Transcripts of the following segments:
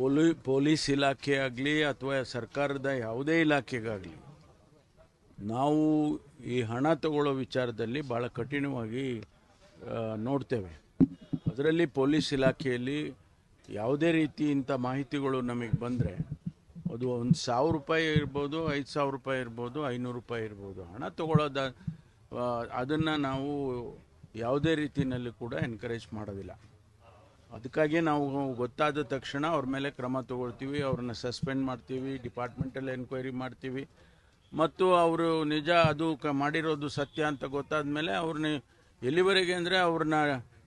ಪೊಲಿ, police ಇಲಾಖೆ ಆಗಲಿ ಅಥವಾ ಸರ್ಕಾರದ ಯಾವುದೇ ಇಲಾಖೆಗಾಗಲಿ, ನಾವು ಈ ಹಣ ತಗೊಳ್ಳೋ ವಿಚಾರದಲ್ಲಿ ಭಾಳ ಕಠಿಣವಾಗಿ ನೋಡ್ತೇವೆ. ಅದರಲ್ಲಿ ಪೊಲೀಸ್ ಇಲಾಖೆಯಲ್ಲಿ ಯಾವುದೇ ರೀತಿ ಇಂಥ ಮಾಹಿತಿಗಳು ನಮಗೆ ಬಂದರೆ, ಅದು ಒಂದು ಸಾವಿರ ರೂಪಾಯಿ ಇರ್ಬೋದು, ಐದು ಸಾವಿರ ರೂಪಾಯಿ ಇರ್ಬೋದು, ಐನೂರು ರೂಪಾಯಿ ಇರ್ಬೋದು. ಹಣ ತಗೊಳ್ಳೋದ ಅದನ್ನು ನಾವು ಯಾವುದೇ ರೀತಿಯಲ್ಲಿ ಕೂಡ ಎನ್ಕರೇಜ್ ಮಾಡೋದಿಲ್ಲ. ಅದಕ್ಕಾಗಿ ನಾವು ಗೊತ್ತಾದ ತಕ್ಷಣ ಅವ್ರ ಮೇಲೆ ಕ್ರಮ ತಗೊಳ್ತೀವಿ, ಅವ್ರನ್ನ ಸಸ್ಪೆಂಡ್ ಮಾಡ್ತೀವಿ ಡಿಪಾರ್ಟ್ಮೆಂಟಲ್ಲಿ ಎನ್ಕ್ವೈರಿ ಮಾಡ್ತೀವಿ. ಮತ್ತು ಅವರು ನಿಜ ಅದು ಕ ಮಾಡಿರೋದು ಸತ್ಯ ಅಂತ ಗೊತ್ತಾದ ಮೇಲೆ ಅವ್ರನ್ನ ಎಲ್ಲಿವರೆಗೆ ಅಂದರೆ ಅವ್ರನ್ನ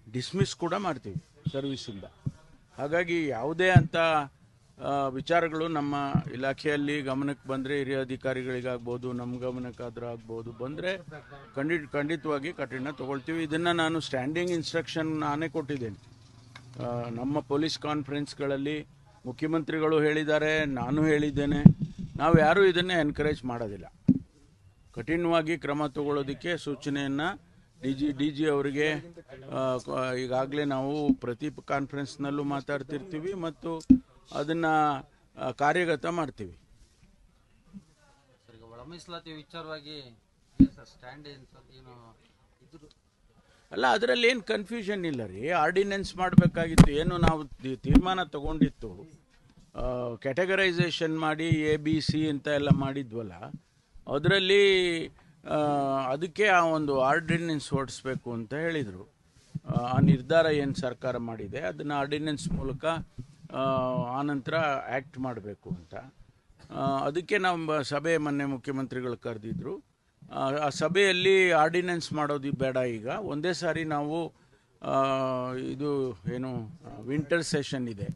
ಡಿಸ್ಮಿಸ್ ಕೂಡ ಮಾಡ್ತೀವಿ ಸರ್ವಿಸಿಂದ. ಹಾಗಾಗಿ ಯಾವುದೇ ಅಂತ ವಿಚಾರಗಳು ನಮ್ಮ ಇಲಾಖೆಯಲ್ಲಿ ಗಮನಕ್ಕೆ ಬಂದರೆ ಹಿರಿಯ ಅಧಿಕಾರಿಗಳಿಗಾಗ್ಬೋದು ನಮ್ಮ ಗಮನಕ್ಕಾದ್ರೂ ಆಗ್ಬೋದು, ಬಂದರೆ ಖಂಡಿತ ಖಂಡಿತವಾಗಿ ಕಠಿಣ ತಗೊಳ್ತೀವಿ. ಇದನ್ನು ನಾನು ಸ್ಟ್ಯಾಂಡಿಂಗ್ ಇನ್ಸ್ಟ್ರಕ್ಷನ್ ನಾನೇ ಕೊಟ್ಟಿದ್ದೇನೆ. ನಮ್ಮ ಪೊಲೀಸ್ ಕಾನ್ಫರೆನ್ಸ್ಗಳಲ್ಲಿ ಮುಖ್ಯಮಂತ್ರಿಗಳು ಹೇಳಿದ್ದಾರೆ, ನಾನು ಹೇಳಿದ್ದೇನೆ. ನಾವು ಯಾರೂ ಇದನ್ನೇ ಎನ್ಕರೇಜ್ ಮಾಡೋದಿಲ್ಲ. ಕಠಿಣವಾಗಿ ಕ್ರಮ ತಗೊಳ್ಳೋದಕ್ಕೆ ಸೂಚನೆಯನ್ನು ಡಿ ಜಿ ಡಿ ಜಿ ಅವರಿಗೆ ಈಗಾಗಲೇ ನಾವು ಪ್ರತಿ ಕಾನ್ಫರೆನ್ಸ್ನಲ್ಲೂ ಮಾತಾಡ್ತಿರ್ತೀವಿ ಮತ್ತು ಅದನ್ನು ಕಾರ್ಯಗತ ಮಾಡ್ತೀವಿ. ವಿಚಾರವಾಗಿ ಸ್ಟ್ಯಾಂಡ್ ಏನು ಅಲ್ಲ, ಅದರಲ್ಲಿ ಏನು ಕನ್ಫ್ಯೂಷನ್ ಇಲ್ಲ ರೀ. ಆರ್ಡಿನೆನ್ಸ್ ಮಾಡಬೇಕಾಗಿತ್ತು. ಏನು ನಾವು ತೀರ್ಮಾನ ತಗೊಂಡಿತ್ತು. ಕ್ಯಾಟಗರೈಸೇಷನ್ ಮಾಡಿ ಎ ಬಿ ಸಿ ಅಂತ ಎಲ್ಲ ಮಾಡಿದ್ವಲ್ಲ, ಅದರಲ್ಲಿ ಅದಕ್ಕೆ ಆ ಒಂದು ಆರ್ಡಿನೆನ್ಸ್ ಹೊರಡಿಸ್ಬೇಕು ಅಂತ ಹೇಳಿದರು. ಆ ನಿರ್ಧಾರ ಏನು ಸರ್ಕಾರ ಮಾಡಿದೆ, ಅದನ್ನು ಆರ್ಡಿನೆನ್ಸ್ ಮೂಲಕ ಆನಂತರ ಆ್ಯಕ್ಟ್ ಮಾಡಬೇಕು ಅಂತ. ಅದಕ್ಕೆ ನಾವು ಸಭೆ, ಮೊನ್ನೆ ಮುಖ್ಯಮಂತ್ರಿಗಳು ಕರೆದಿದ್ರು. ಆ ಸಭೆಯಲ್ಲಿ ಆರ್ಡಿನೆನ್ಸ್ ಮಾಡೋದು ಬೇಡ ಈಗ. ಒಂದೇ ಸಾರಿ ನಾವು ಆ, ಇದು ಏನು ವಿಂಟರ್ ಸೆಷನ್ ಇದೆ.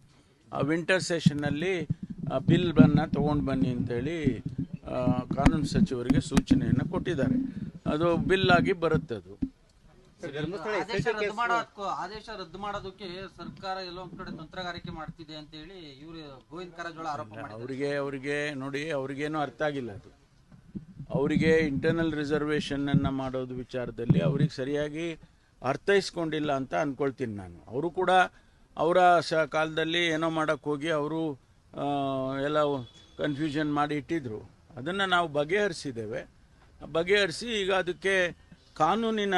ಆ ವಿಂಟರ್ ಸೆಷನ್ನಲ್ಲಿ ಬಿಲ್ ಬನ್ನು ತೊಗೊಂಡು ಬನ್ನಿ ಅಂತೇಳಿ ಕಾನೂನು ಸಚಿವರಿಗೆ ಸೂಚನೆಯನ್ನು ಕೊಟ್ಟಿದ್ದಾರೆ. ಅದು ಬಿಲ್ ಆಗಿ ಬರುತ್ತೆ ಅದು. ಆದೇಶ ರದ್ದು ಮಾಡೋದಕ್ಕೂ ಆದೇಶ ರದ್ದು ಮಾಡೋದಕ್ಕೆ ಸರ್ಕಾರ ಎಲ್ಲೋ ಒಂದ್ ಕಡೆ ತಂತ್ರಗಾರಿಕೆ ಮಾಡ್ತಿದೆ ಅಂತ ಹೇಳಿ ಇವರು ಗೋವಿಂದ ಕಾರಜೋಳ ಆರೋಪ ಮಾಡಿದ್ದಾರೆ. ಅವರಿಗೆ ಅವರಿಗೆ ನೋಡಿ ಅವ್ರಿಗೇನು ಅರ್ಥ ಆಗಿಲ್ಲ ಅದು. ಅವರಿಗೆ ಇಂಟರ್ನಲ್ ರಿಸರ್ವೇಷನನ್ನು ಮಾಡೋದು ವಿಚಾರದಲ್ಲಿ ಅವ್ರಿಗೆ ಸರಿಯಾಗಿ ಅರ್ಥೈಸ್ಕೊಂಡಿಲ್ಲ ಅಂತ ಅಂದ್ಕೊಳ್ತೀನಿ ನಾನು. ಅವರು ಕೂಡ ಅವರ ಸ ಕಾಲದಲ್ಲಿ ಏನೋ ಮಾಡೋಕ್ಕೆ ಹೋಗಿ ಅವರು ಎಲ್ಲ ಕನ್ಫ್ಯೂಷನ್ ಮಾಡಿ ಇಟ್ಟಿದ್ದರು ಅದನ್ನು ನಾವು ಬಗೆಹರಿಸಿದ್ದೇವೆ. ಬಗೆಹರಿಸಿ ಈಗ ಅದಕ್ಕೆ ಕಾನೂನಿನ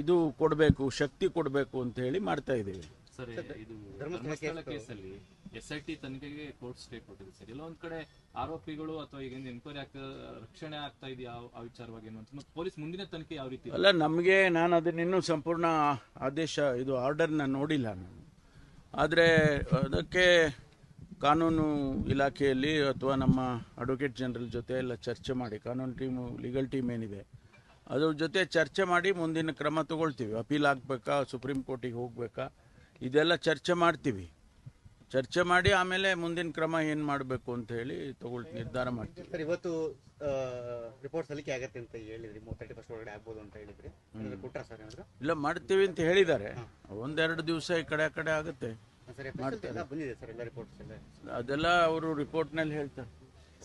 ಇದು ಕೊಡಬೇಕು, ಶಕ್ತಿ ಕೊಡಬೇಕು ಅಂತ ಹೇಳಿ ಮಾಡ್ತಾ ಇದ್ದೀವಿ. ಸರ್ ಇದು ಧರ್ಮಸ್ಥಳ ಕೇಸಲ್ಲಿ ಎಸ್ ಐ ಟಿ ತನಿಖೆಗೆ ಕೋರ್ಟ್ ಸ್ಟೇ ಕೊಟ್ಟಿದೆ ಸರ್. ಎಲ್ಲ ಒಂದ್ ಕಡೆ ಆರೋಪಿಗಳು ಅಥವಾ ಈಗ ಎನ್ಕ್ವೈರಿ ಆಗ್ತಾ ರಕ್ಷಣೆ ಆಗ್ತಾ ಇದೆಯಾ ಆ- ಆ ವಿಚಾರವಾಗಿ ಏನು ಅಂತ ಪೊಲೀಸ್ ಮುಂದಿನ ತನಿಖೆ ಯಾವ ರೀತಿ? ಅಲ್ಲ ನಮಗೆ ನಾನು ಅದನ್ನ ಇನ್ನೂ ಸಂಪೂರ್ಣ ಆದೇಶ ಇದು ಆರ್ಡರ್ನ ನೋಡಿಲ್ಲ ನಾನು. ಆದರೆ ಅದಕ್ಕೆ ಕಾನೂನು ಇಲಾಖೆಯಲ್ಲಿ ಅಥವಾ ನಮ್ಮ ಅಡ್ವೊಕೇಟ್ ಜನರಲ್ ಜೊತೆ ಎಲ್ಲ ಚರ್ಚೆ ಮಾಡಿ ಕಾನೂನು ಟೀಮು ಲೀಗಲ್ ಟೀಮ್ ಏನಿದೆ ಅದ್ರ ಜೊತೆ ಚರ್ಚೆ ಮಾಡಿ ಮುಂದಿನ ಕ್ರಮ ತಗೊಳ್ತೀವಿ. ಅಪೀಲ್ ಆಗಬೇಕಾ ಸುಪ್ರೀಂ ಕೋರ್ಟಿಗೆ ಹೋಗಬೇಕಾ? ಇದೆಲ್ಲ ಚರ್ಚೆ ಮಾಡ್ತೀವಿ. ಚರ್ಚೆ ಮಾಡಿ ಆಮೇಲೆ ಮುಂದಿನ ಕ್ರಮ ಏನು ಮಾಡಬೇಕು ಅಂತ ಹೇಳಿ ತಗೊಳ್ ನಿರ್ಧಾರ ಮಾಡ್ತೀವಿ. ಸರ್ ಇವತ್ತು ರಿಪೋರ್ಟ್ ಸಲ್ಲಿಕೆ ಆಗತ್ತೆ ಅಂತ ಹೇಳಿದ್ರಿ ಮೂವತ್ತೈದು ಫಸ್ಟ್ ಒಳಗಡೆ ಆಗ್ಬೋದು ಅಂತ ಹೇಳಿದ್ರಿ. ಏನಾದ್ರು ಕೊಟ್ರ ಸರ್ ಏನಾದ್ರು? ಇಲ್ಲ ಮಾಡ್ತೀವಿ ಅಂತ ಹೇಳಿದ್ದಾರೆ. ಒಂದೆರಡು ದಿವಸ ಈ ಕಡೆ ಆ ಕಡೆ ಆಗುತ್ತೆ. ಸರ್ ಮಾಡ್ತೀವಿ. ಎಲ್ಲ ಬಂದಿದೆ ಸರ್ ಎಲ್ಲ ರಿಪೋರ್ಟ್ಸ್ ಎಲ್ಲ. ಅದೆಲ್ಲ ಅವರು ರಿಪೋರ್ಟ್ನಲ್ಲಿ ಹೇಳ್ತಾರೆ.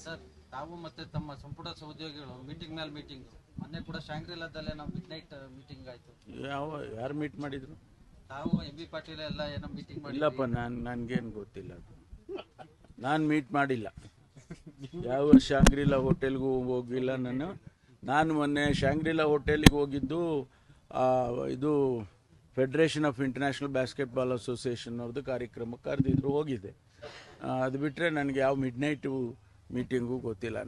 ಸರ್ ತಾವು ಮತ್ತೆ ತಮ್ಮ ಸಂಪುಟ ಸಹೋದ್ಯೋಗಿಗಳು ಮೀಟಿಂಗ್ ಮೇಲೆ ಮೀಟಿಂಗ್ ಮೊನ್ನೆ ಕೂಡ ಶಾಂಗ್ರಿಲಾದಲ್ಲೇ ನಾವು ಮಿಡ್ ನೈಟ್ ಮೀಟಿಂಗ್ ಆಯ್ತು. ಯಾವ ಯಾರು ಮೀಟ್ ಮಾಡಿದ್ರು? ಇಲ್ಲಪ್ಪ, ನಾನು, ನನಗೇನು ಗೊತ್ತಿಲ್ಲ ಅದು. ನಾನು ಮೀಟ್ ಮಾಡಿಲ್ಲ. ಯಾವ ಶಾಂಗ್ರಿಲಾ ಹೋಟೆಲ್ಗೂ ಹೋಗಿಲ್ಲ ನಾನು. ನಾನು ಮೊನ್ನೆ ಶಾಂಗ್ರಿಲಾ ಹೋಟೆಲಿಗೆ ಹೋಗಿದ್ದು ಇದು federation of international basketball association ಅವ್ರದ್ದು ಕಾರ್ಯಕ್ರಮಕ್ಕೆ ಕರೆದಿದ್ರು ಹೋಗಿದ್ದೆ ಅದು ಬಿಟ್ಟರೆ ನನಗೆ ಯಾವ ಮಿಡ್ ನೈಟು ಮೀಟಿಂಗು ಗೊತ್ತಿಲ್ಲ.